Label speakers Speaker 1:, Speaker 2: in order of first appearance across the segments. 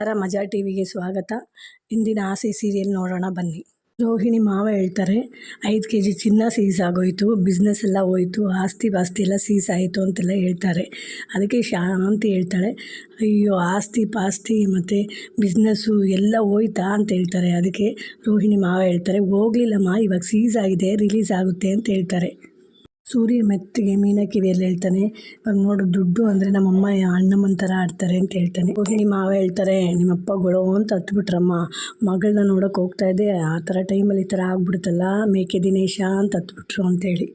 Speaker 1: ನಮಸ್ಕಾರ, ಮಜಾ ಟಿವಿಗೆ ಸ್ವಾಗತ. ಇಂದಿನ ಆಸೆ ಸೀರಿಯಲ್ ನೋಡೋಣ ಬನ್ನಿ. ರೋಹಿಣಿ ಮಾವ ಹೇಳ್ತಾರೆ, ಐದು ಕೆ ಜಿ ಚಿನ್ನ ಸೀಸ್ ಆಗೋಯ್ತು ಬಿಸ್ನೆಸ್ ಎಲ್ಲ ಹೋಯ್ತು, ಆಸ್ತಿ ಪಾಸ್ತಿ ಎಲ್ಲ ಸೀಸ್ ಆಯಿತು ಅಂತೆಲ್ಲ ಹೇಳ್ತಾರೆ. ಅದಕ್ಕೆ ಶಾಂತಿ ಹೇಳ್ತಾಳೆ, ಅಯ್ಯೋ, ಆಸ್ತಿ ಪಾಸ್ತಿ ಮತ್ತು ಬಿಸ್ನೆಸ್ಸು ಎಲ್ಲ ಹೋಯ್ತಾ ಅಂತ ಹೇಳ್ತಾರೆ. ಅದಕ್ಕೆ ರೋಹಿಣಿ ಮಾವ ಹೇಳ್ತಾರೆ, ಹೋಗಲಿಲ್ಲಮ್ಮ, ಇವಾಗ ಸೀಸ್ ಆಗಿದೆ ರಿಲೀಸ್ ಆಗುತ್ತೆ ಅಂತ ಹೇಳ್ತಾರೆ. ಸೂರ್ಯ ಮೆತ್ತಗೆ ಮೀನ ಕಿವಿಯಲ್ಲಿ ಹೇಳ್ತಾನೆ, ಇವಾಗ ನೋಡು ದುಡ್ಡು ಅಂದರೆ ನಮ್ಮಮ್ಮ ಅಣ್ಣಮ್ಮನ ಥರ ಆಡ್ತಾರೆ ಅಂತ ಹೇಳ್ತಾನೆ. ನಿಮ್ಮ ಮಾವ ಹೇಳ್ತಾರೆ, ನಿಮ್ಮಪ್ಪ ಗೊಳೋ ಅಂತ ಹತ್ಬಿಟ್ರಮ್ಮ. ಮಗಳನ್ನ ನೋಡೋಕೆ ಹೋಗ್ತಾ ಇದ್ದೆ ಆ ಥರ ಟೈಮಲ್ಲಿ ಈ ಥರ ಆಗ್ಬಿಡ್ತಲ್ಲ, ಮೇಕೆ ದಿನೇಶ ಅಂತ ಹತ್ಬಿಟ್ರು ಅಂತೇಳಿ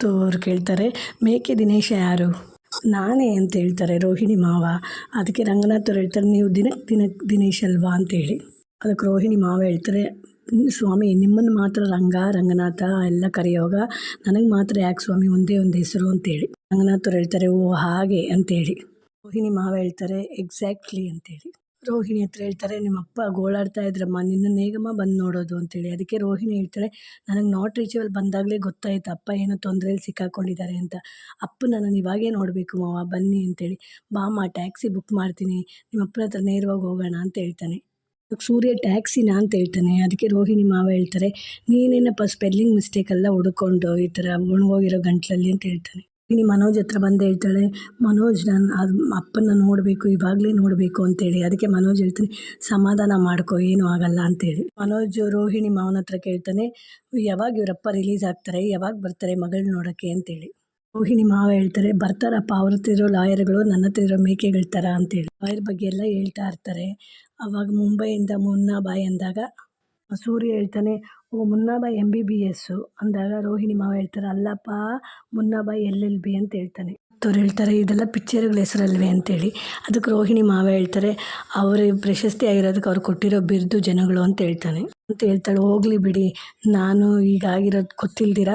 Speaker 1: ತೋ, ಅವ್ರು ಕೇಳ್ತಾರೆ, ಮೇಕೆ ದಿನೇಶ ಯಾರು? ನಾನೇ ಅಂತ ಹೇಳ್ತಾರೆ ರೋಹಿಣಿ ಮಾವ. ಅದಕ್ಕೆ ರಂಗನಾಥ್ ಅವ್ರು ಹೇಳ್ತಾರೆ, ನೀವು ದಿನಕ್ಕೆ ದಿನಕ್ಕೆ ದಿನೇಶ್ ಅಲ್ವಾ? ಅಂತೇಳಿ ಅದಕ್ಕೆ ರೋಹಿಣಿ ಮಾವ ಹೇಳ್ತಾರೆ, ಸ್ವಾಮಿ, ನಿಮ್ಮನ್ನು ಮಾತ್ರ ರಂಗ, ರಂಗನಾಥ, ಎಲ್ಲ ಕರೆಯೋಗ. ನನಗೆ ಮಾತ್ರ ಯಾಕೆ ಸ್ವಾಮಿ ಒಂದೇ ಒಂದು ಹೆಸರು ಅಂತೇಳಿ. ರಂಗನಾಥರು ಹೇಳ್ತಾರೆ, ಓ, ಹಾಗೆ ಅಂತೇಳಿ. ರೋಹಿಣಿ ಮಾವ ಹೇಳ್ತಾರೆ ಎಕ್ಸಾಕ್ಟ್ಲಿ ಅಂತೇಳಿ. ರೋಹಿಣಿ ಹತ್ರ ಹೇಳ್ತಾರೆ ನಿಮ್ಮ ಅಪ್ಪ ಗೋಳಾಡ್ತಾ ಇದ್ರಮ್ಮ, ನಿನ್ನ ನೇಗಮ್ಮ ಬಂದು ನೋಡೋದು ಅಂತೇಳಿ. ಅದಕ್ಕೆ ರೋಹಿಣಿ ಹೇಳ್ತಾಳೆ, ನನಗೆ ನಾಟ್ ರೀಚಬಲ್ ಬಂದಾಗಲೇ ಗೊತ್ತಾಯ್ತು, ಅಪ್ಪ ಏನೋ ತೊಂದರೆಯಲ್ಲಿ ಸಿಕ್ಕಾಕೊಂಡಿದ್ದಾರೆ ಅಂತ. ಅಪ್ಪ ನಾನು ಇವಾಗೇ ನೋಡಬೇಕು ಮಾವ, ಬನ್ನಿ ಅಂತೇಳಿ. ಬಾಮ್ಮ ಟ್ಯಾಕ್ಸಿ ಬುಕ್ ಮಾಡ್ತೀನಿ ನಿಮ್ಮ ಅಪ್ಪನ ಹತ್ರ ನೇರವಾಗಿ ಹೋಗೋಣ ಅಂತ ಹೇಳ್ತಾನೆ. ಸೂರ್ಯ ಟ್ಯಾಕ್ಸಿನ ಅಂತ ಹೇಳ್ತಾನೆ, ಅದಕ್ಕೆ ರೋಹಿಣಿ ಮಾವ ಹೇಳ್ತಾರೆ, ನೀನೇನಪ್ಪ ಸ್ಪೆಲ್ಲಿಂಗ್ ಮಿಸ್ಟೇಕ್ ಎಲ್ಲ ಹುಡ್ಕೊಂಡು ಈ ಥರ ಒಣಗೋಗಿರೋ ಗಂಟ್ಲಲ್ಲಿ ಅಂತ ಹೇಳ್ತಾನೆ. ಇನ್ನು ಮನೋಜ್ ಹತ್ರ ಬಂದು ಹೇಳ್ತಾಳೆ, ಮನೋಜ್ ನಾನು ಅದು ಅಪ್ಪನ ನೋಡಬೇಕು, ಇವಾಗಲೇ ನೋಡಬೇಕು ಅಂತೇಳಿ ಅದಕ್ಕೆ ಮನೋಜ್ ಹೇಳ್ತಾನೆ, ಸಮಾಧಾನ ಮಾಡ್ಕೊ, ಏನೂ ಆಗಲ್ಲ ಅಂತೇಳಿ ಮನೋಜ್ ರೋಹಿಣಿ ಮಾವನ ಹತ್ರ ಕೇಳ್ತಾನೆ, ಯಾವಾಗ ಇವರಪ್ಪ ರಿಲೀಸ್ ಆಗ್ತಾರೆ, ಯಾವಾಗ ಬರ್ತಾರೆ ಮಗಳು ನೋಡೋಕ್ಕೆ ಅಂತೇಳಿ ರೋಹಿಣಿ ಮಾವ ಹೇಳ್ತಾರೆ, ಬರ್ತಾರಪ್ಪ, ಅವ್ರ ಹತ್ರ ಇರೋ ಲಾಯರ್ಗಳು ನನ್ನ ಹತ್ರ ಇರೋ ಮೇಕೆಗಳ ಥರ ಅಂತೇಳಿ ಲಾಯರ್ ಬಗ್ಗೆ ಎಲ್ಲ ಹೇಳ್ತಾ ಇರ್ತಾರೆ. ಅವಾಗ ಮುಂಬೈಯಿಂದ ಮುನ್ನಾಬಾಯ್ ಅಂದಾಗ ಸೂರ್ಯ ಹೇಳ್ತಾನೆ, ಓ Munnabhai M B B S ಅಂದಾಗ ರೋಹಿಣಿ ಮಾವ ಹೇಳ್ತಾರೆ, ಅಲ್ಲಪ್ಪ, ಮುನ್ನಾಬಾಯ್ ಎಲ್ ಎಲ್ ಬಿ ಅಂತ ಹೇಳ್ತಾನೆ. ಅವ್ರು ಹೇಳ್ತಾರೆ, ಇದೆಲ್ಲ ಪಿಕ್ಚರ್ಗಳ ಹೆಸರಲ್ವೇ ಅಂತೇಳಿ. ಅದಕ್ಕೆ ರೋಹಿಣಿ ಮಾವ ಹೇಳ್ತಾರೆ, ಅವರು ಪ್ರಶಸ್ತಿ ಆಗಿರೋದಕ್ಕೆ ಅವ್ರು ಕೊಟ್ಟಿರೋ ಬಿರುದು ಜನಗಳು ಅಂತ ಹೇಳ್ತಾನೆ. ಅಂತ ಹೇಳ್ತಾಳೆ, ಹೋಗ್ಲಿ ಬಿಡಿ. ನಾನು ಈಗ ಆಗಿರೋದು ಗೊತ್ತಿಲ್ದಿರ?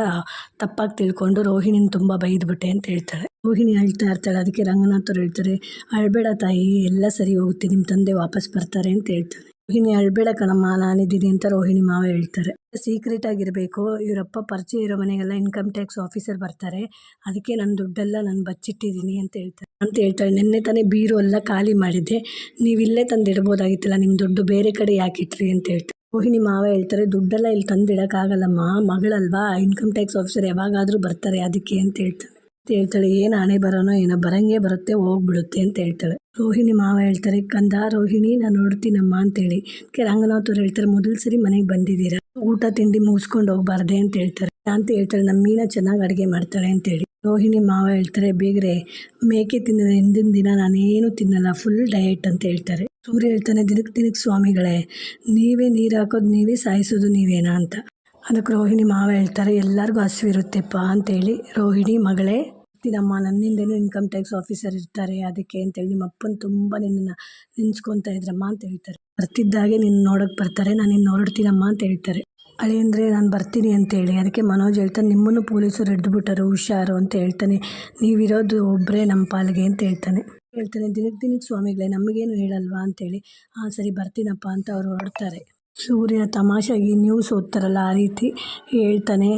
Speaker 1: ತಪ್ಪಾಗಿ ತಿಳ್ಕೊಂಡು ರೋಹಿಣಿನ ತುಂಬ ಬೈದ್ಬಿಟ್ಟೆ ಅಂತ ಹೇಳ್ತಾಳೆ. ರೋಹಿಣಿ ಅಳ್ತಾ ಇರ್ತಾಳೆ, ಅದಕ್ಕೆ ರಂಗನಾಥರು ಹೇಳ್ತಾರೆ, ಅಳ್ಬೇಡ ತಾಯಿ, ಎಲ್ಲ ಸರಿ ಹೋಗುತ್ತೆ ನಿಮ್ಮ ತಂದೆ ವಾಪಸ್ ಬರ್ತಾರೆ ಅಂತ ಹೇಳ್ತಾನೆ. ರೋಹಿಣಿ, ಅಳ್ಬೇಡ ಕಣಮ್ಮ, ನಾನಿದ್ದೀನಿ ಅಂತ ರೋಹಿಣಿ ಮಾವ ಹೇಳ್ತಾರೆ. ಸೀಕ್ರೆಟ್ ಆಗಿರಬೇಕು, ಇವರಪ್ಪ ಪರಿಚಯ ಇರೋ ಮನೆಗೆಲ್ಲ ಇನ್ಕಮ್ ಟ್ಯಾಕ್ಸ್ ಆಫೀಸರ್ ಬರ್ತಾರೆ, ಅದಕ್ಕೆ ನನ್ನ ದುಡ್ಡೆಲ್ಲ ನಾನು ಬಚ್ಚಿಟ್ಟಿದ್ದೀನಿ ಅಂತ ಹೇಳ್ತಾರೆ. ಅಂತ ಹೇಳ್ತಾಳೆ. ನಿನ್ನೆ ತಾನೇ ಬೀರು ಎಲ್ಲ ಖಾಲಿ ಮಾಡಿದ್ದೆ ನೀವು ಇಲ್ಲೇ ತಂದು ಇಡ್ಬೋದಾಗಿತ್ತಲ್ಲ ನಿಮ್ಮ ದುಡ್ಡು ಬೇರೆ ಕಡೆ ಯಾಕೆ ಇಟ್ರಿ ಅಂತ ಹೇಳ್ತಾರೆ ರೋಹಿಣಿ ಮಾವ ಹೇಳ್ತಾರೆ, ದುಡ್ಡೆಲ್ಲ ಇಲ್ಲಿ ತಂದಿಡೋಕ್ಕಾಗಲ್ಲಮ್ಮ. ಮಗಳಲ್ವಾ? ಇನ್ಕಮ್ ಟ್ಯಾಕ್ಸ್ ಆಫೀಸರ್ ಯಾವಾಗಾದರೂ ಬರ್ತಾರೆ. ಅದಕ್ಕೆ ಅಂತ ಹೇಳ್ತಾನೆ ಅಂತ ಹೇಳ್ತಾಳೆ ಏನು ಹಣೆ ಬರೋನೋ ಏನೋ, ಬರಂಗೆ ಬರುತ್ತೆ, ಹೋಗ್ಬಿಡುತ್ತೆ ಅಂತ ಹೇಳ್ತಾಳೆ. ರೋಹಿಣಿ ಮಾವ ಹೇಳ್ತಾರೆ, ಕಂದ ರೋಹಿಣಿ, ನಾನು ನೋಡ್ತೀನಮ್ಮ ಅಂತೇಳಿ ರಂಗನಾಥವ್ರು ಹೇಳ್ತಾರೆ, ಮೊದಲು ಸರಿ ಮನೆಗೆ ಬಂದಿದ್ದೀರಾ? ಊಟ, ತಿಂಡಿ ಮುಗಿಸ್ಕೊಂಡು ಹೋಗ್ಬಾರ್ದೆ ಅಂತ ಹೇಳ್ತಾರೆ. ಅಂತ ಹೇಳ್ತಾಳೆ ನಮ್ಮ ಮೀನ ಚೆನ್ನಾಗಿ ಅಡುಗೆ ಮಾಡ್ತಾಳೆ ಅಂತೇಳಿ ರೋಹಿಣಿ ಮಾವ ಹೇಳ್ತಾರೆ, ಬೇಗ್ರೆ, ಮೇಕೆ ತಿನ್ನದ ಹಿಂದಿನ ದಿನ ನಾನೇನು ತಿನ್ನಲ್ಲ, ಫುಲ್ ಡಯಟ್ ಅಂತ ಹೇಳ್ತಾರೆ. ಸೂರ್ಯ ಹೇಳ್ತಾನೆ ದಿನಕ್ಕೆ ದಿನಕ್ಕೆ ಸ್ವಾಮಿಗಳೇ, ನೀವೇ ನೀರು ಹಾಕೋದು ನೀವೇ ಸಾಯಿಸೋದು ನೀವೇನಾ ಅಂತ. ಅದಕ್ಕೆ ರೋಹಿಣಿ ಮಾವ ಹೇಳ್ತಾರೆ, ಎಲ್ಲರಿಗೂ ಹಸಿವಿರುತ್ತೆಪ್ಪ ಅಂತೇಳಿ. ರೋಹಿಣಿ ಮಗಳೇ ನಮ್ಮ ನನ್ನಿಂದೇನು ಇನ್ಕಮ್ ಟ್ಯಾಕ್ಸ್ ಆಫೀಸರ್ ಇರ್ತಾರೆ, ಅದಕ್ಕೆ ಅಂತೇಳಿ ನಿಮ್ಮ ಅಪ್ಪನ ತುಂಬ ನಿನ್ನನ್ನು ನೆನ್ಸ್ಕೊತಾ ಇದ್ರಮ್ಮ ಅಂತ ಹೇಳ್ತಾರೆ. ಬರ್ತಿದ್ದಾಗೆ ನಿನ್ನ ನೋಡೋಕೆ ಬರ್ತಾರೆ, ನಾನು ನಿನ್ನ ಹೊರಡ್ತೀನಮ್ಮ ಅಂತ ಹೇಳ್ತಾರೆ. ಅಳಿ ಅಂದರೆ ನಾನು ಬರ್ತೀನಿ ಅಂತೇಳಿ. ಅದಕ್ಕೆ ಮನೋಜ್ ಹೇಳ್ತಾನೆ, ನಿಮ್ಮನ್ನು ಪೊಲೀಸರು ಹಿಡ್ದುಬಿಟ್ಟರು, ಹುಷಾರು ಅಂತ ಹೇಳ್ತಾನೆ. ನೀವಿರೋದು ಒಬ್ಬರೇ ನಮ್ಮ ಪಾಲಿಗೆ ಅಂತ ಹೇಳ್ತಾನೆ. ಹೇಳ್ತಾನೆ, ದಿನಕ್ಕೆ ದಿನಕ್ಕೆ ಸ್ವಾಮಿಗಳೇ, ನಮಗೇನು ಹೇಳಲ್ವಾ ಅಂತೇಳಿ. ಹಾಂ, ಸರಿ, ಬರ್ತೀನಪ್ಪ ಅಂತ ಅವ್ರು ಹೊರಡ್ತಾರೆ. ಸೂರ್ಯ ತಮಾಷೆಗೆ ನ್ಯೂಸ್ ಓದ್ತಾರಲ್ಲ ಆ ರೀತಿ ಹೇಳ್ತಾನೆ,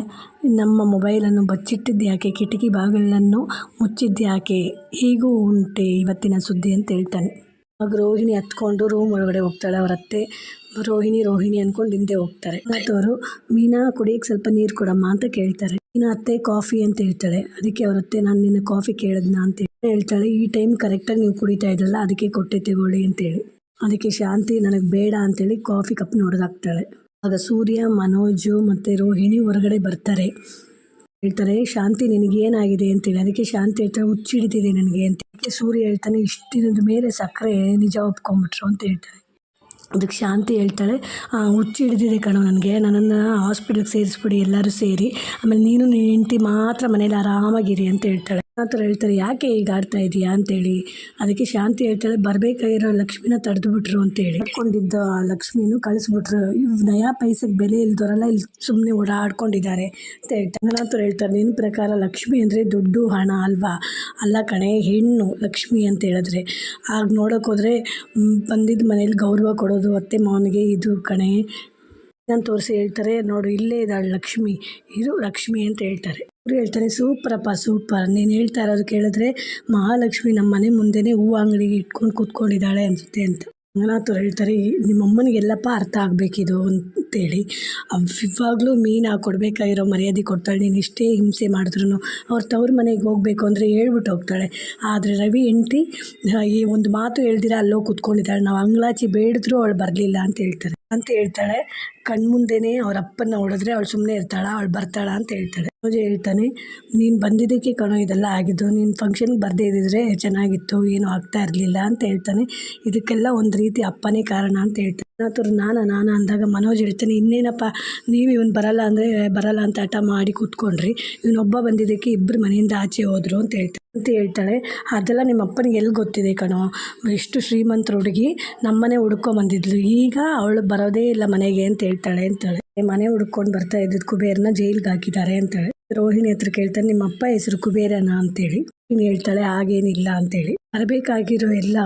Speaker 1: ನಮ್ಮ ಮೊಬೈಲನ್ನು ಬಚ್ಚಿಟ್ಟಿದ್ದು ಯಾಕೆ? ಕಿಟಕಿ ಬಾಗಿಲನ್ನು ಮುಚ್ಚಿದ್ದು ಯಾಕೆ? ಹೀಗೂ ಉಂಟೆ ಇವತ್ತಿನ ಸುದ್ದಿ ಅಂತ ಹೇಳ್ತಾನೆ. ಆಗ ರೋಹಿಣಿ ಹತ್ಕೊಂಡು ರೂಮ್ ಒಳಗಡೆ ಹೋಗ್ತಾಳೆ ಅವರತ್ತೆ ರೋಹಿಣಿ ರೋಹಿಣಿ ಅಂದ್ಕೊಂಡು ಹಿಂದೆ ಹೋಗ್ತಾರೆ. ಅವರು ಮೀನಾ, ಕುಡಿಯೋಕ್ಕೆ ಸ್ವಲ್ಪ ನೀರು ಕೊಡಮ್ಮ ಅಂತ ಕೇಳ್ತಾರೆ. ಮೀನಾ ಅತ್ತೆ, ಕಾಫಿ ಅಂತ ಹೇಳ್ತಾಳೆ. ಅದಕ್ಕೆ ಅವರತ್ತೆ ನಾನು ನಿನ್ನ ಕಾಫಿ ಕೇಳಿದ್ನ ಅಂತ ಹೇಳ್ತಾಳೆ. ಈ ಟೈಮ್ ಕರೆಕ್ಟಾಗಿ ನೀವು ಕುಡಿತಾ ಇದ್ರಲ್ಲ, ಅದಕ್ಕೆ ಕೊಟ್ಟೆ ತಗೊಳ್ಳಿ ಅಂತೇಳಿ ಅದಕ್ಕೆ ಶಾಂತಿ ನನಗೆ ಬೇಡ ಅಂತೇಳಿ ಕಾಫಿ ಕಪ್ ನೋಡ್ದಾಕ್ತಾಳೆ ಆಗ ಸೂರ್ಯ, ಮನೋಜು ಮತ್ತು ರೋಹಿಣಿ ಹೊರಗಡೆ ಬರ್ತಾರೆ. ಹೇಳ್ತಾರೆ, ಶಾಂತಿ, ನಿನಗೇನಾಗಿದೆ? ಅಂತೇಳಿ. ಅದಕ್ಕೆ ಶಾಂತಿ ಹೇಳ್ತಾರೆ ಹುಚ್ಚಿಡಿತಿದೆ ನನಗೆ ಅಂತ. ಸೂರ್ಯ ಹೇಳ್ತಾನೆ, ಇಷ್ಟಿನದ ಮೇಲೆ ಸಕ್ಕರೆ ನಿಜ ಒಪ್ಕೊಂಬಿಟ್ರು ಅಂತ ಹೇಳ್ತಾರೆ ಅದಕ್ಕೆ ಶಾಂತಿ ಹೇಳ್ತಾಳೆ ಹುಚ್ಚು ಹಿಡಿದಿದೆ ಕಣೋ ನನಗೆ. ನನ್ನನ್ನು ಹಾಸ್ಪಿಟ್ಲಿಗೆ ಸೇರಿಸ್ಬಿಡಿ ಎಲ್ಲರೂ ಸೇರಿ. ಆಮೇಲೆ ನೀನು ನಿನ್ನ ಹೆಂಡ್ತಿ ಮಾತ್ರ ಮನೇಲಿ ಆರಾಮಾಗಿರಿ ಅಂತ ಹೇಳ್ತಾಳೆ. ಆ ಥರ ಹೇಳ್ತಾರೆ, ಯಾಕೆ ಈಗ ಆಡ್ತಾ ಇದೀಯಾ? ಅಂತೇಳಿ. ಅದಕ್ಕೆ ಶಾಂತಿ ಹೇಳ್ತಾಳೆ ಬರಬೇಕಾಗಿರೋ ಲಕ್ಷ್ಮಿನ ತಡೆದುಬಿಟ್ರು ಅಂತೇಳಿ. ಕೊಂಡಿದ್ದ ಆ ಲಕ್ಷ್ಮಿನೂ ಕಳಿಸ್ಬಿಟ್ರು. ಇವು ನಯಾ ಪೈಸೆಗೆ ಬೆಲೆ ಇಲ್ದವರೆಲ್ಲ ಇಲ್ಲಿ ಸುಮ್ಮನೆ ಓಡಾಡ್ಕೊಂಡಿದ್ದಾರೆ ಅಂತ ಹೇಳ್ತಾರೆ. ಹೇಳ್ತಾರೆ ನಿನ್ನ ಪ್ರಕಾರ ಲಕ್ಷ್ಮಿ ಅಂದರೆ ದುಡ್ಡು, ಹಣ ಅಲ್ವಾ? ಅಲ್ಲ ಕಣೆ, ಹೆಣ್ಣು ಲಕ್ಷ್ಮಿ ಅಂತ ಹೇಳಿದ್ರೆ. ಆಗ ನೋಡೋಕ್ಕೋದ್ರೆ ಬಂದಿದ್ದ ಮನೇಲಿ ಗೌರವ ಕೊಡೋದು, ಅತ್ತೆ ಮಾವನಿಗೆ ಇದು ಕಣೆ ನಾನು ತೋರಿಸಿ ಹೇಳ್ತಾರೆ, ನೋಡು, ಇಲ್ಲೇ ಇದ್ದಾಳೆ ಲಕ್ಷ್ಮಿ. ಇದು ಲಕ್ಷ್ಮಿ ಅಂತ ಹೇಳ್ತಾರೆ. ಅವ್ರು ಹೇಳ್ತಾರೆ, ಸೂಪರಪ್ಪ, ಸೂಪರ್. ನೀನು ಹೇಳ್ತಾ ಇರೋದು ಕೇಳಿದ್ರೆ ಮಹಾಲಕ್ಷ್ಮಿ ನಮ್ಮ ಮನೆ ಮುಂದೆನೇ ಹೂವು ಅಂಗಡಿಗೆ ಇಟ್ಕೊಂಡು ಕೂತ್ಕೊಂಡಿದ್ದಾಳೆ ಅನಿಸುತ್ತೆ ಅಂತ. ರಂಗನಾಥ್ ಅವ್ರು ಹೇಳ್ತಾರೆ ನಿಮ್ಮ ಅಮ್ಮನಿಗೆಲ್ಲಪ್ಪ ಅರ್ಥ ಆಗಬೇಕಿದು ಅಂತೇಳಿ. ಇವಾಗಲೂ ಮೀನು ಕೊಡಬೇಕಾಗಿರೋ ಮರ್ಯಾದೆ ಕೊಡ್ತಾಳೆ. ನೀನು ಇಷ್ಟೇ ಹಿಂಸೆ ಮಾಡಿದ್ರು ಅವ್ರ ತವ್ರ ಮನೆಗೆ ಹೋಗಬೇಕು ಅಂದರೆ ಹೇಳ್ಬಿಟ್ಟು ಹೋಗ್ತಾಳೆ. ಆದರೆ ರವಿ ಹೆಂಡ್ತಿ ಈ ಒಂದು ಮಾತು ಹೇಳ್ದಿರ ಅಲ್ಲೋ ಕೂತ್ಕೊಂಡಿದ್ದಾಳೆ. ನಾವು ಅಂಗ್ಲಾಚಿ ಬೇಡಿದ್ರು ಅವಳು ಬರಲಿಲ್ಲ ಅಂತ ಹೇಳ್ತಾರೆ. ಅಂತ ಹೇಳ್ತಾಳೆ. ಕಣ್ಮುಂದೆನೇ ಅವ್ರ ಅಪ್ಪನ ಹೊಡೆದ್ರೆ ಅವಳು ಸುಮ್ಮನೆ ಇರ್ತಾಳ, ಅವಳು ಬರ್ತಾಳ ಅಂತ ಹೇಳ್ತಾಳೆ. ಪೂಜೆ ಹೇಳ್ತಾನೆ, ನೀನು ಬಂದಿದ್ದಕ್ಕೆ ಕಣೋ, ಇದೆಲ್ಲ ಆಗಿದ್ದು. ನೀನು ಫಂಕ್ಷನ್ಗೆ ಬರದೇ ಇದ್ದಿದ್ರೆ ಚೆನ್ನಾಗಿತ್ತು, ಏನೂ ಆಗ್ತಾ ಇರಲಿಲ್ಲ ಅಂತ ಹೇಳ್ತಾನೆ. ಇದಕ್ಕೆಲ್ಲ ಒಂದು ರೀತಿ ಅಪ್ಪನೇ ಕಾರಣ ಅಂತ ಹೇಳ್ತಾನೆ. ನಾತರು ನಾನು ನಾನು ಅಂದಾಗ ಮನೋಜ್ ಹೇಳ್ತಾನೆ, ಇನ್ನೇನಪ್ಪ, ನೀವು ಇವನು ಬರಲ್ಲ ಅಂದರೆ, ಬರಲ್ಲ ಅಂತ ಹಠ ಮಾಡಿ ಕೂತ್ಕೊಂಡ್ರಿ. ಇವನೊಬ್ಬ ಬಂದಿದ್ದಕ್ಕೆ ಇಬ್ಬರು ಮನೆಯಿಂದ ಆಚೆ ಹೋದರು ಅಂತ ಹೇಳ್ತಾನೆ. ಅಂತ ಹೇಳ್ತಾಳೆ. ಅದೆಲ್ಲ ನಿಮ್ಮ ಅಪ್ಪನಿಗೆ ಎಲ್ಲಿ ಗೊತ್ತಿದೆ ಕಣೋ? ಎಷ್ಟು ಶ್ರೀಮಂತರು ಹುಡುಗಿ ನಮ್ಮನೆ ಹುಡ್ಕೊಂಬಂದಿದ್ಲು. ಈಗ ಅವಳು ಬರೋದೇ ಇಲ್ಲ ಮನೆಗೆ ಅಂತ ಹೇಳ್ತಾಳೆ ಅಂತಾಳೆ. ಮನೆ ಹುಡ್ಕೊಂಡು ಬರ್ತಾ ಇದ್ದ ಕುಬೇರನ ಜೈಲ್ಗೆ ಹಾಕಿದ್ದಾರೆ ಅಂತಾಳೆ. ರೋಹಿಣಿ ಹತ್ರ ಕೇಳ್ತಾನೆ ನಿಮ್ಮ ಅಪ್ಪ ಹೆಸರು ಕುಬೇರನ ಅಂತೇಳಿ. ನೀನು ಹೇಳ್ತಾಳೆ, ಹಾಗೇನಿಲ್ಲ ಅಂತೇಳಿ. ಬರಬೇಕಾಗಿರೋ ಎಲ್ಲ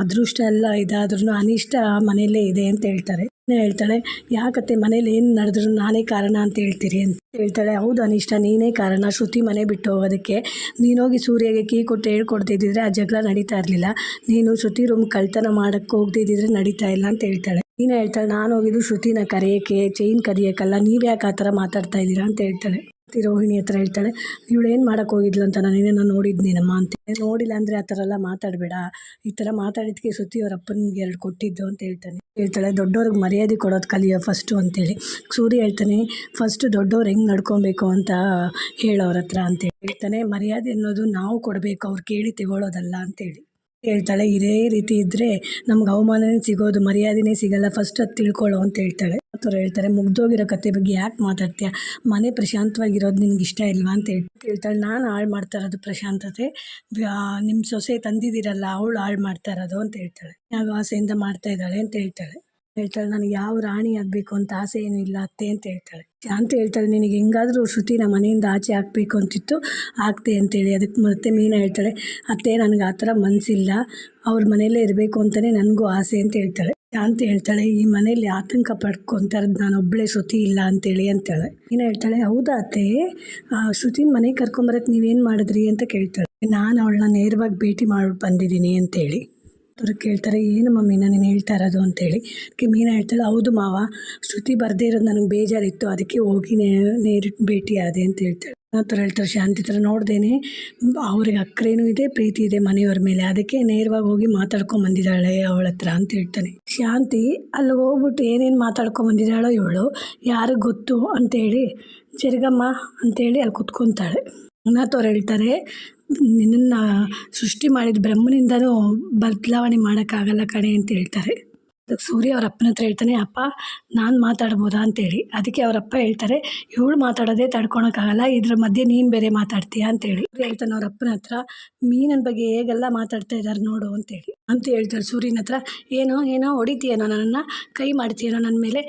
Speaker 1: ಅದೃಷ್ಟ ಎಲ್ಲ ಇದಾದ್ರೂ ಅನಿಷ್ಟ ಮನೆಯಲ್ಲೇ ಇದೆ ಅಂತ ಹೇಳ್ತಾರೆ. ಹೇಳ್ತಾಳೆ, ಯಾಕತ್ತೆ ಮನೇಲಿ ಏನು ನಡೆದ್ರು ನಾನೇ ಕಾರಣ ಅಂತ ಹೇಳ್ತೀರಿ ಅಂತ ಹೇಳ್ತಾಳೆ. ಹೌದು ಅನಿಷ್ಟ, ನೀನೇ ಕಾರಣ. ಶ್ರುತಿ ಮನೆ ಬಿಟ್ಟು ಹೋಗೋದಕ್ಕೆ ನೀನೋಗಿ ಸೂರ್ಯಗೆ ಕೀ ಕೊಟ್ಟು ಹೇಳ್ಕೊಡ್ತಿದ್ದಿದ್ರೆ ಆ ಜಗಳ ನಡೀತಾ ಇರಲಿಲ್ಲ. ನೀನು ಶ್ರುತಿ ರೂಮ್ ಕಳ್ತನ ಮಾಡೋಕ್ಕೆ ಹೋಗ್ತಿದ್ದಿದ್ರೆ ನಡೀತಾ ಇಲ್ಲ ಅಂತ ಹೇಳ್ತಾಳೆ. ನೀನು ಹೇಳ್ತಾಳೆ, ನಾನು ಹೋಗಿದ್ದು ಶ್ರುತಿನ ಕರೆಯೋಕ್ಕೆ ಚೈನ್ ಕದಿಯೋಕ್ಕಲ್ಲ ನೀವು ಯಾಕೆ ಆ ಥರ ಮಾತಾಡ್ತಾ ಇದ್ದೀರಾ? ಅಂತ ಹೇಳ್ತಾಳೆ. ರೋಹಿಣಿ ಹತ್ರ ಹೇಳ್ತಾಳೆ, ಇವಳು ಏನು ಮಾಡೋಕ್ಕೆ ಹೋಗಿದ್ಲು ಅಂತ ನಾನು ಏನೇನೋ ನೋಡಿದ್ನೇನಮ್ಮ ಅಂತ ನೋಡಿಲ್ಲ ಅಂದರೆ ಆ ಥರ ಎಲ್ಲ ಮಾತಾಡಬೇಡ. ಈ ಥರ ಮಾತಾಡಿದ್ದಕ್ಕೆ ಶ್ರುತಿ ಅವ್ರ ಅಪ್ಪನಿಗೆ ಎರಡು ಕೊಟ್ಟಿದ್ದು ಅಂತ ಹೇಳ್ತಾನೆ. ಹೇಳ್ತಾಳೆ, ದೊಡ್ಡವ್ರಿಗೆ ಮರ್ಯಾದೆ ಕೊಡೋದು ಕಲಿಯೋ ಫಸ್ಟು ಅಂತೇಳಿ ಸೂರ್ಯ ಹೇಳ್ತಾನೆ ಫಸ್ಟ್ ದೊಡ್ಡವ್ರು ಹೆಂಗೆ ನಡ್ಕೊಬೇಕು ಅಂತ ಹೇಳೋರ ಹತ್ರ ಅಂತೇಳಿ ಹೇಳ್ತಾನೆ, ಮರ್ಯಾದೆ ಅನ್ನೋದು ನಾವು ಕೊಡಬೇಕು, ಅವ್ರು ಕೇಳಿ ತಗೊಳ್ಳೋದಲ್ಲ ಅಂತೇಳಿ ಹೇಳ್ತಾಳೆ ಇದೇ ರೀತಿ ಇದ್ದರೆ ನಮ್ಗೆ ಅವಮಾನನೇ ಸಿಗೋದು, ಮರ್ಯಾದೆನೇ ಸಿಗಲ್ಲ. ಫಸ್ಟ್ ಅದು ತಿಳ್ಕೊಳ್ಳೋ ಅಂತ ಹೇಳ್ತಾಳೆ. ಅವ್ರು ಹೇಳ್ತಾರೆ, ಮುಗ್ದೋಗಿರೋ ಕತೆ ಬಗ್ಗೆ ಯಾಕೆ ಮಾತಾಡ್ತೀಯ? ಮನೆ ಪ್ರಶಾಂತವಾಗಿರೋದು ನಿನ್ಗೆ ಇಷ್ಟ ಇಲ್ವಾ ಅಂತ ಹೇಳಿ ಹೇಳ್ತಾಳೆ ನಾನು ಹಾಳು ಮಾಡ್ತಾ ಇರೋದು ಪ್ರಶಾಂತತೆ. ನಿಮ್ಮ ಸೊಸೆ ತಂದಿದ್ದೀರಲ್ಲ, ಅವಳು ಹಾಳು ಮಾಡ್ತಾ ಇರೋದು ಅಂತ ಹೇಳ್ತಾಳೆ. ಯಾವ ಆಸೆಯಿಂದ ಮಾಡ್ತಾ ಇದ್ದಾಳೆ ಅಂತ ಹೇಳ್ತಾಳೆ. ಹೇಳ್ತಾಳೆ, ನನಗೆ ಯಾವ ರಾಣಿ ಆಗಬೇಕು ಅಂತ ಆಸೆ ಏನೂ ಇಲ್ಲ, ಅತ್ತೆ ಅಂತ ಹೇಳ್ತಾಳೆ. ಶಾಂತಿ ಹೇಳ್ತಾಳೆ, ನಿನಗೆ ಹೆಂಗಾದರೂ ಶ್ರುತಿನ ಮನೆಯಿಂದ ಆಚೆ ಹಾಕಬೇಕು ಅಂತಿತ್ತು. ಆಗ್ತೆ ಅಂತೇಳಿ ಅದಕ್ಕೆ ಮತ್ತೆ ಮೀನಾ ಹೇಳ್ತಾಳೆ, ಅತ್ತೆ, ನನಗೆ ಆ ಥರ ಮನಸ್ಸಿಲ್ಲ ಅವ್ರ ಮನೆಯಲ್ಲೇ ಇರಬೇಕು ಅಂತಲೇ ನನಗೂ ಆಸೆ ಅಂತ ಹೇಳ್ತಾಳೆ. ಶಾಂತಿ ಹೇಳ್ತಾಳೆ, ಈ ಮನೆಯಲ್ಲಿ ಆತಂಕ ಪಡ್ಕೊತಾರೆ ನಾನು ಒಬ್ಬಳೇ ಶ್ರುತಿ ಇಲ್ಲ ಅಂತೇಳಿ ಅಂತಾಳೆ. ಮೀನಾ ಹೇಳ್ತಾಳೆ, ಹೌದಾ ಅತ್ತೆ, ಆ, ಶ್ರುತಿನ ಮನೆಗೆ ಕರ್ಕೊಂಬರಕ್ಕೆ ನೀವೇನು ಮಾಡಿದ್ರಿ? ಅಂತ ಕೇಳ್ತಾಳೆ. ನಾನು ಅವಳನ್ನ ನೇರವಾಗಿ ಭೇಟಿ ಮಾಡಿ ಬಂದಿದ್ದೀನಿ ಅಂತೇಳಿ. ಅವ್ರು ಕೇಳ್ತಾರೆ, ಏನು ಮಮ್ಮಿ, ನೀನು ಹೇಳ್ತಾ ಇರೋದು? ಅಂತೇಳಿ. ಅದಕ್ಕೆ ಮೀನಾ ಹೇಳ್ತಾಳೆ, ಹೌದು ಮಾವ, ಶ್ರುತಿ ಬರದೇ ಇರೋದು ನನಗೆ ಬೇಜಾರಿತ್ತು, ಅದಕ್ಕೆ ಹೋಗಿ ನೇ ಭೇಟಿ ಆದೆ ಅಂತ ಹೇಳ್ತಾಳೆ. ಆ ಥರ ಹೇಳ್ತಾರೆ ಶಾಂತಿ ಥರ ನೋಡ್ದೇನೆ, ಅವ್ರಿಗೆ ಅಕ್ಕರೇನೂ ಇದೆ, ಪ್ರೀತಿ ಇದೆ ಮನೆಯವ್ರ ಮೇಲೆ. ಅದಕ್ಕೆ ನೇರವಾಗಿ ಹೋಗಿ ಮಾತಾಡ್ಕೊಂಬಂದಿದ್ದಾಳೆ ಅವಳ ಹತ್ರ ಅಂತ ಹೇಳ್ತಾನೆ. ಶಾಂತಿ, ಅಲ್ಲಿ ಹೋಗ್ಬಿಟ್ಟು ಏನೇನು ಮಾತಾಡ್ಕೊಂಬಂದಿದ್ದಾಳೋ ಇವಳು, ಯಾರಿಗೆ ಗೊತ್ತು ಅಂತೇಳಿ, ಜರುಗಮ್ಮ ಅಂತೇಳಿ ಅಲ್ಲಿ ಕುತ್ಕೊತಾಳೆ. ಅನ್ನೋತವ್ರು ಹೇಳ್ತಾರೆ ನಿನ್ನನ್ನು ಸೃಷ್ಟಿ ಮಾಡಿದ ಬ್ರಹ್ಮನಿಂದನೂ ಬದಲಾವಣೆ ಮಾಡೋಕ್ಕಾಗಲ್ಲ ಕಣೆ ಅಂತ ಹೇಳ್ತಾರೆ. ಅದಕ್ಕೆ ಸೂರ್ಯ ಅವ್ರ ಅಪ್ಪನ ಹತ್ರ ಹೇಳ್ತಾನೆ, ಅಪ್ಪ, ನಾನು ಮಾತಾಡ್ಬೋದಾ? ಅಂತೇಳಿ. ಅದಕ್ಕೆ ಅವರಪ್ಪ ಹೇಳ್ತಾರೆ, ಇವಳು ಮಾತಾಡೋದೇ ತಡ್ಕೊಳಕ್ಕಾಗಲ್ಲ, ಇದ್ರ ಮಧ್ಯೆ ನೀನು ಬೇರೆ ಮಾತಾಡ್ತೀಯ? ಅಂತೇಳಿ. ಹೇಳ್ತಾನೆ, ಅವ್ರ ಅಪ್ಪನ ಹತ್ರ ಮೀನಿನ ಬಗ್ಗೆ ಹೇಗೆಲ್ಲ ಮಾತಾಡ್ತಾ ಇದ್ದಾರೆ ನೋಡು ಅಂತೇಳಿ. ಅಂತ ಹೇಳ್ತಾರೆ ಸೂರ್ಯನ ಹತ್ರ, ಏನೋ ಏನೋ ಹೊಡಿತೀಯನೋ ನನ್ನನ್ನು? ಕೈ ಮಾಡ್ತೀಯನೋ ನನ್ನ ಮೇಲೆ?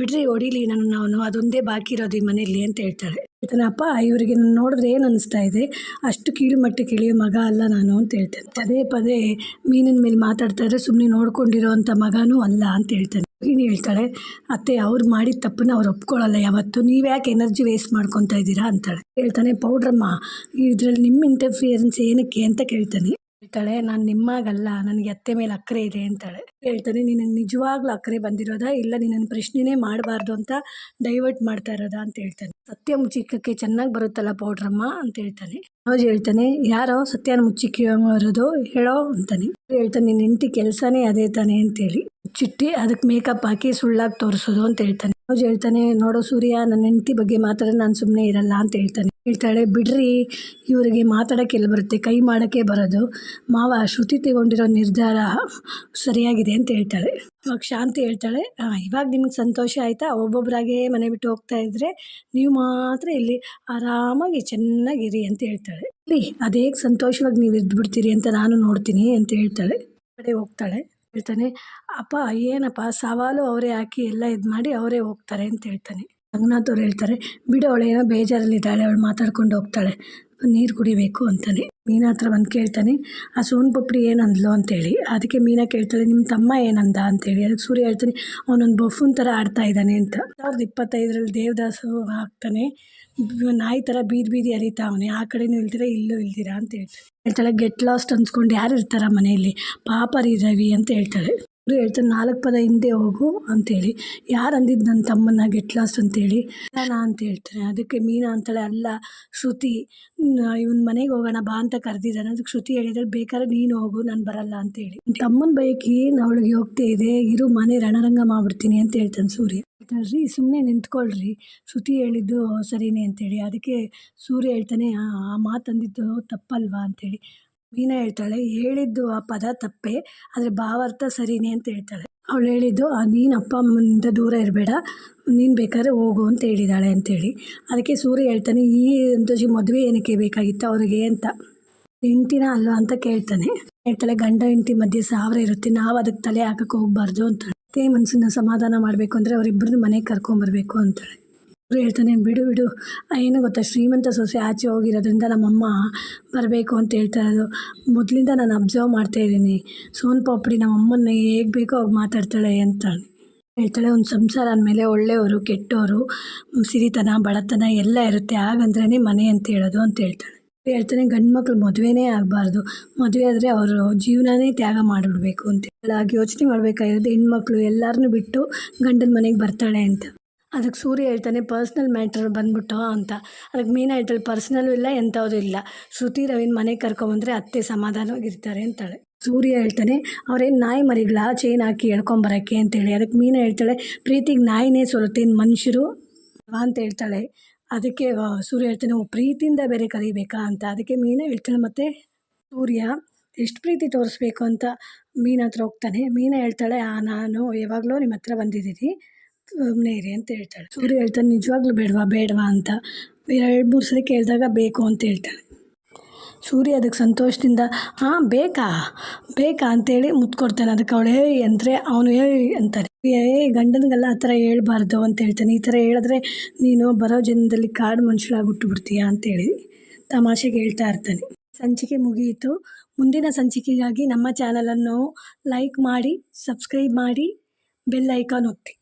Speaker 1: ಬಿಡ್ರಿ, ಹೊಡಿಲಿ ನನ್ನನ್ನು ಅವನು. ಅದೊಂದೇ ಬಾಕಿ ಇರೋದು ಈ ಮನೆಯಲ್ಲಿ ಅಂತ ಹೇಳ್ತಾಳೆ. ಹೇಳ್ತಾನೆ ಅಪ್ಪ, ಇವರಿಗೆ ನೋಡಿದ್ರೆ ಏನು ಅನಿಸ್ತಾ ಇದೆ? ಅಷ್ಟು ಕೀಳು ಮಟ್ಟಕ್ಕೆ ಇಳಿಯೋ ಮಗ ಅಲ್ಲ ನಾನು ಅಂತ ಹೇಳ್ತೇನೆ. ಪದೇ ಪದೇ ಮೀನಿನ ಮೇಲೆ ಮಾತಾಡ್ತಾ ಇದ್ರೆ ಸುಮ್ಮನೆ ನೋಡ್ಕೊಂಡಿರೋ ಅಂಥ ಮಗನೂ ಅಲ್ಲ ಅಂತ ಹೇಳ್ತಾನೆ. ಏನು ಹೇಳ್ತಾಳೆ, ಅತ್ತೆ, ಅವ್ರು ಮಾಡಿದ ತಪ್ಪನ್ನ ಅವ್ರು ಒಪ್ಕೊಳ್ಳಲ್ಲ ಯಾವತ್ತು. ನೀವು ಯಾಕೆ ಎನರ್ಜಿ ವೇಸ್ಟ್ ಮಾಡ್ಕೊತಾ ಇದ್ದೀರಾ? ಅಂತಾಳೆ. ಹೇಳ್ತಾನೆ, ಪೌಡ್ರಮ್ಮ, ಇದರಲ್ಲಿ ನಿಮ್ಮ ಇಂಟರ್ಫಿಯರೆನ್ಸ್ ಏನಕ್ಕೆ? ಅಂತ ಕೇಳ್ತಾನೆ. ಹೇಳ್ತಾಳೆ, ನಾನು ನಿಮ್ಮಾಗಲ್ಲ, ನನಗೆ ಅತ್ತೆ ಮೇಲೆ ಅಕ್ಕರೆ ಇದೆ ಅಂತಾಳೆ. ಹೇಳ್ತಾನೆ ನಿನಗೆ ನಿಜವಾಗ್ಲೂ ಅಕ್ಕರೆ ಬಂದಿರೋದಾ? ಇಲ್ಲ ನಿನ್ನನ್ನು ಪ್ರಶ್ನೆನೇ ಮಾಡಬಾರ್ದು ಅಂತ ಡೈವರ್ಟ್ ಮಾಡ್ತಾ ಇರೋದಾ? ಅಂತ ಹೇಳ್ತಾನೆ. ಸತ್ಯ ಮುಚ್ಚಿಕ್ಕಕ್ಕೆ ಚೆನ್ನಾಗಿ ಬರುತ್ತಲ್ಲ ಪೌಡ್ರಮ್ಮ? ಅಂತ ಹೇಳ್ತಾನೆ. ಮನೋಜ್ ಹೇಳ್ತಾನೆ, ಯಾರೋ ಸತ್ಯನ ಮುಚ್ಚಿಕ್ಕಿ ಬರೋದು ಹೇಳೋ? ಅಂತಾನೆ. ಹೇಳ್ತಾನೆ ನಿನ್ನ ಹೆಂಡತಿ ಕೆಲಸನೇ ಅದೇ ತಾನೆ ಅಂತೇಳಿ. ಚಿಟ್ಟಿ ಅದಕ್ಕೆ ಮೇಕಪ್ ಹಾಕಿ ಸುಳ್ಳಾಗಿ ತೋರಿಸೋದು ಅಂತ ಹೇಳ್ತಾನೆ. ರೋಜ್ ಹೇಳ್ತಾನೆ ನೋಡೋ ಸೂರ್ಯ ನನ್ನ ಹೆಂಡತಿ ಬಗ್ಗೆ ಮಾತಾಡ ನಾನು ಸುಮ್ಮನೆ ಇರಲ್ಲ ಅಂತ ಹೇಳ್ತಾನೆ. ಹೇಳ್ತಾಳೆ ಬಿಡ್ರಿ ಇವರಿಗೆ ಮಾತಾಡೋಕ್ಕೆ ಎಲ್ಲಿ ಬರುತ್ತೆ? ಕೈ ಮಾಡೋಕ್ಕೆ ಬರೋದು. ಮಾವ ಶ್ರುತಿ ತಗೊಂಡಿರೋ ನಿರ್ಧಾರ ಸರಿಯಾಗಿದೆ ಅಂತ ಹೇಳ್ತಾಳೆ. ಇವಾಗ ಶಾಂತಿ ಹೇಳ್ತಾಳೆ "ಆ, ಇವಾಗ ನಿಮ್ಗೆ ಸಂತೋಷ ಆಯಿತಾ? ಒಬ್ಬೊಬ್ಬರಾಗೆ ಮನೆ ಬಿಟ್ಟು ಹೋಗ್ತಾ ಇದ್ರೆ ನೀವು ಮಾತ್ರ ಇಲ್ಲಿ ಆರಾಮಾಗಿ ಚೆನ್ನಾಗಿರಿ ಅಂತ ಹೇಳ್ತಾಳೆ. ಇಲ್ಲಿ ಅದೇ ಸಂತೋಷವಾಗಿ ನೀವು ಇದ್ಬಿಡ್ತೀರಿ ಅಂತ ನಾನು ನೋಡ್ತೀನಿ ಅಂತ ಹೇಳ್ತಾಳೆ. ಕಡೆ ಹೋಗ್ತಾಳೆ. ಹೇಳ್ತಾನೆ ಅಪ್ಪ ಏನಪ್ಪ ಸವಾಲು ಅವರೇ ಹಾಕಿ ಎಲ್ಲ ಇದು ಮಾಡಿ ಅವರೇ ಹೋಗ್ತಾರೆ ಅಂತ ಹೇಳ್ತಾನೆ. ರಂಗನಾಥ್ ಅವ್ರು ಹೇಳ್ತಾರೆ, ಬಿಡು ಅವಳು, ಏನೋ ಬೇಜಾರಲ್ಲಿದ್ದಾಳೆ, ಅವಳು ಮಾತಾಡ್ಕೊಂಡು ಹೋಗ್ತಾಳೆ, ನೀರು ಕುಡಿಬೇಕು ಅಂತಾನೆ. ಮೀನಾ ಹತ್ರ ಬಂದು ಕೇಳ್ತಾನೆ, ಆ ಸೋನ್ ಪಪ್ಡಿ ಏನಂದ್ಲು? ಅಂತೇಳಿ. ಅದಕ್ಕೆ ಮೀನಾ ಕೇಳ್ತಾಳೆ ನಿಮ್ಮ ತಮ್ಮ ಏನಂದ? ಅಂತೇಳಿ. ಅದಕ್ಕೆ ಸೂರ್ಯ ಹೇಳ್ತಾನೆ, ಅವನೊಂದು ಬಫೂನ್ ಥರ ಆಡ್ತಾ ಇದ್ದಾನೆ ಅಂತ. ಸಾವಿರದ ಇಪ್ಪತ್ತೈದರಲ್ಲಿ ದೇವದಾಸು ಹಾಕ್ತಾನೆ ನಾಯಿ ಥರ ಬೀದಿ ಬೀದಿ ಅರಿತಾ ಅವನೇ. ಆ ಕಡೆನೂ ಇಲ್ದಿರ, ಇಲ್ಲೂ ಇಲ್ದಿರ ಅಂತ ಹೇಳ್ತಾಳೆ ಹೇಳ್ತಾಳೆ, ಗೆಟ್ ಲಾಸ್ಟ್ ಅನ್ಸ್ಕೊಂಡು ಯಾರು ಇರ್ತಾರ ಮನೆಯಲ್ಲಿ? ಪಾಪ ರೀ ರವಿ ಅಂತ ಹೇಳ್ತಾಳೆ. ಇವ್ರು ಹೇಳ್ತಾರೆ, ನಾಲ್ಕು ಪದ ಹಿಂದೆ ಹೋಗು ಅಂತೇಳಿ. ಯಾರು ಅಂದಿದ್ದು ನನ್ನ ತಮ್ಮನ್ನ ಗೆಟ್ ಲಾಸ್ಟ್ ಅಂತೇಳಿ? ನಾನು ಅಂತ ಹೇಳ್ತಾರೆ. ಅದಕ್ಕೆ ಮೀನಾ ಅಂತಾಳೆ, ಅಲ್ಲ, ಶ್ರುತಿ ಇವನ್ ಮನೆಗೆ ಹೋಗೋಣ, ಬಾ ಅಂತ ಕರೆದಿದ್ದಾನೆ. ಅದಕ್ಕೆ ಶ್ರುತಿ ಹೇಳಿದ್ರೆ ಬೇಕಾದ್ರೆ ನೀನು ಹೋಗು, ನಾನು ಬರಲ್ಲ ಅಂತೇಳಿ. ತಮ್ಮನ ಬೈಕಿ ಅವಳಿಗೆ ಹೋಗ್ತಾ ಇದೆ? ಇರು, ಮನೆ ರಣರಂಗ ಮಾಡ್ಬಿಡ್ತೀನಿ ಅಂತ ಹೇಳ್ತಾನೆ ಸೂರ್ಯ. ರೀ ಸುಮ್ಮನೆ ನಿಂತ್ಕೊಳ್ರಿ. ಶ್ರುತಿ ಹೇಳಿದ್ದು ಸರಿನೇ ಅಂತೇಳಿ. ಅದಕ್ಕೆ ಸೂರ್ಯ ಹೇಳ್ತಾನೆ ಆ ಮಾತಂದಿದ್ದು ತಪ್ಪಲ್ವಾ ಅಂತೇಳಿ. ಮೀನಾ ಹೇಳ್ತಾಳೆ ಹೇಳಿದ್ದು ಆ ಪದ ತಪ್ಪೇ ಆದರೆ ಭಾವಾರ್ಥ ಸರಿನೇ ಅಂತ ಹೇಳ್ತಾಳೆ. ಅವಳು ಹೇಳಿದ್ದು "ಆ, ನೀನು ಅಪ್ಪ ಅಮ್ಮನಿಂದ ದೂರ ಇರಬೇಡ ನೀನು ಬೇಕಾದ್ರೆ ಹೋಗು ಅಂತ ಹೇಳಿದಾಳೆ ಅಂತೇಳಿ. ಅದಕ್ಕೆ ಸೂರ್ಯ ಹೇಳ್ತಾನೆ ಈ ಸಂತೋಷಿ ಮದುವೆ ಏನಕ್ಕೆ ಬೇಕಾಗಿತ್ತು ಅವ್ರಿಗೆ ಅಂತ. ಹೆಂಡ್ತಿನ ಅಲ್ವ ಅಂತ ಕೇಳ್ತಾನೆ. ಹೇಳ್ತಾಳೆ ಗಂಡ ಹೆಂಡತಿ ಮಧ್ಯೆ ಸಾವಿರ ಇರುತ್ತೆ ನಾವು ಅದಕ್ಕೆ ತಲೆ ಹಾಕಕ್ಕೆ ಹೋಗ್ಬಾರ್ದು ಅಂತಾಳೆ. ಮನಸ್ಸನ್ನ ಸಮಾಧಾನ ಮಾಡಬೇಕು ಅಂದರೆ ಅವರಿಬ್ಬರನ್ನ ಮನೆಗೆ ಕರ್ಕೊಂಬರ್ಬೇಕು ಅಂತಾಳೆ. ಹೇಳ್ತಾನೆ, ಬಿಡು ಬಿಡು. ಏನು ಗೊತ್ತಾ? ಶ್ರೀಮಂತ ಸೊಸೆ ಆಚೆ ಹೋಗಿರೋದ್ರಿಂದ ನಮ್ಮಮ್ಮ ಬರಬೇಕು ಅಂತ ಹೇಳ್ತಾ ಇರೋದು. ಮೊದಲಿಂದ ನಾನು ಅಬ್ಸರ್ವ್ ಮಾಡ್ತಾ ಇದ್ದೀನಿ. ಸೋನ್ ಪಾಪಡಿ ನಮ್ಮಮ್ಮನ್ನ ಹೇಗೆ ಬೇಕೋ ಅವಾಗ ಮಾತಾಡ್ತಾಳೆ ಅಂತಾಳೆ ಹೇಳ್ತಾಳೆ, ಒಂದು ಸಂಸಾರ ಅಂದಮೇಲೆ ಒಳ್ಳೆಯವರು, ಕೆಟ್ಟವರು, ಸಿರಿತನ, ಬಡತನ ಎಲ್ಲ ಇರುತ್ತೆ. ಹಾಗಂದ್ರೇ ಮನೆ ಅಂತ ಹೇಳೋದು ಅಂತ ಹೇಳ್ತಾಳೆ. ಹೇಳ್ತಾನೆ, ಗಂಡು ಮಕ್ಳು ಮದುವೆನೇ ಆಗಬಾರ್ದು. ಮದುವೆ ಆದರೆ ಅವರು ಜೀವನನೇ ತ್ಯಾಗ ಮಾಡಿಬಿಡ್ಬೇಕು ಅಂತ. ಹಾಗೆ ಯೋಚನೆ ಮಾಡಬೇಕಾಗಿರೋದು, ಹೆಣ್ಮಕ್ಳು ಎಲ್ಲರನ್ನೂ ಬಿಟ್ಟು ಗಂಡನ ಮನೆಗೆ ಬರ್ತಾಳೆ ಅಂತ. ಅದಕ್ಕೆ ಸೂರ್ಯ ಹೇಳ್ತಾನೆ ಪರ್ಸ್ನಲ್ ಮ್ಯಾಟ್ರ್ ಬಂದ್ಬಿಟ್ಟು ಅಂತ. ಅದಕ್ಕೆ ಮೀನಾ ಹೇಳ್ತಾಳೆ ಪರ್ಸ್ನಲ್ಲೂ ಇಲ್ಲ ಎಂಥವ್ರು ಇಲ್ಲ. ಶ್ರುತಿ ರವಿನ ಮನೆಗೆ ಕರ್ಕೊಂಬಂದ್ರೆ ಅತ್ತೆ ಸಮಾಧಾನವಾಗಿರ್ತಾರೆ ಅಂತಾಳೆ. ಸೂರ್ಯ ಹೇಳ್ತಾನೆ ಅವ್ರೇನು ನಾಯಿ ಮರಿಗಳ? ಚೈನ್ ಹಾಕಿ ಎಳ್ಕೊಂಬರಕ್ಕೆ ಅಂತೇಳಿ. ಅದಕ್ಕೆ ಮೀನಾ ಹೇಳ್ತಾಳೆ, ಪ್ರೀತಿಗೆ ನಾಯಿನೇ ಸೋಲುತ್ತೆ ಇನ್ನು ಮನುಷ್ಯರು? ಅಂತ ಹೇಳ್ತಾಳೆ. ಅದಕ್ಕೆ ಸೂರ್ಯ ಹೇಳ್ತಾನೆ, ಓ, ಪ್ರೀತಿಯಿಂದ ಬೇರೆ ಕರಿಬೇಕಾ? ಅಂತ. ಅದಕ್ಕೆ ಮೀನಾ ಹೇಳ್ತಾಳೆ, ಮತ್ತು ಸೂರ್ಯ, ಎಷ್ಟು ಪ್ರೀತಿ ತೋರಿಸ್ಬೇಕು? ಅಂತ ಮೀನ ಹತ್ರ ಹೋಗ್ತಾನೆ. ಮೀನಾ ಹೇಳ್ತಾಳೆ ನಾನು ಯಾವಾಗಲೂ ನಿಮ್ಮ ಹತ್ರ ಬಂದಿದ್ದೀನಿ. ಸುಮ್ಮನೆ ಅಂತ ಹೇಳ್ತಾಳೆ. ಸೂರ್ಯ ಹೇಳ್ತಾನೆ, ನಿಜವಾಗ್ಲೂ ಬೇಡವಾ ಬೇಡವಾ ಅಂತ ಎರಡು ಮೂರು ಸರಿ ಕೇಳಿದಾಗ ಬೇಕು ಅಂತ ಹೇಳ್ತಾಳೆ. ಸೂರ್ಯ ಅದಕ್ಕೆ ಸಂತೋಷದಿಂದ, ಹಾಂ, ಬೇಕಾ ಬೇಕಾ ಅಂತೇಳಿ ಮುತ್ಕೊಡ್ತಾನೆ. ಅದಕ್ಕೆ ಅವಳು, ಏಯ್, ಅಂದರೆ ಅವನು, ಏಯ್, ಅಂತಾನೆ. ಏ ಗಂಡನಿಗೆಲ್ಲ ಆ ಥರ ಹೇಳ್ಬಾರ್ದು ಅಂತ ಹೇಳ್ತಾನೆ. ಈ ಥರ ಹೇಳಿದ್ರೆ ನೀನು ಬರೋ ಜನದಲ್ಲಿ ಕಾಡು ಮನುಷ್ಯಳಾಗಿ ಹುಟ್ಟುಬಿಡ್ತೀಯಾ ಅಂತೇಳಿ ತಮಾಷೆಗೆ ಹೇಳ್ತಾ ಇರ್ತಾನೆ. ಸಂಚಿಕೆ ಮುಗಿಯಿತು. ಮುಂದಿನ ಸಂಚಿಕೆಗಾಗಿ ನಮ್ಮ ಚಾನಲನ್ನು ಲೈಕ್ ಮಾಡಿ, ಸಬ್ಸ್ಕ್ರೈಬ್ ಮಾಡಿ, ಬೆಲ್ ಐಕಾನ್ ಒತ್ತಿ.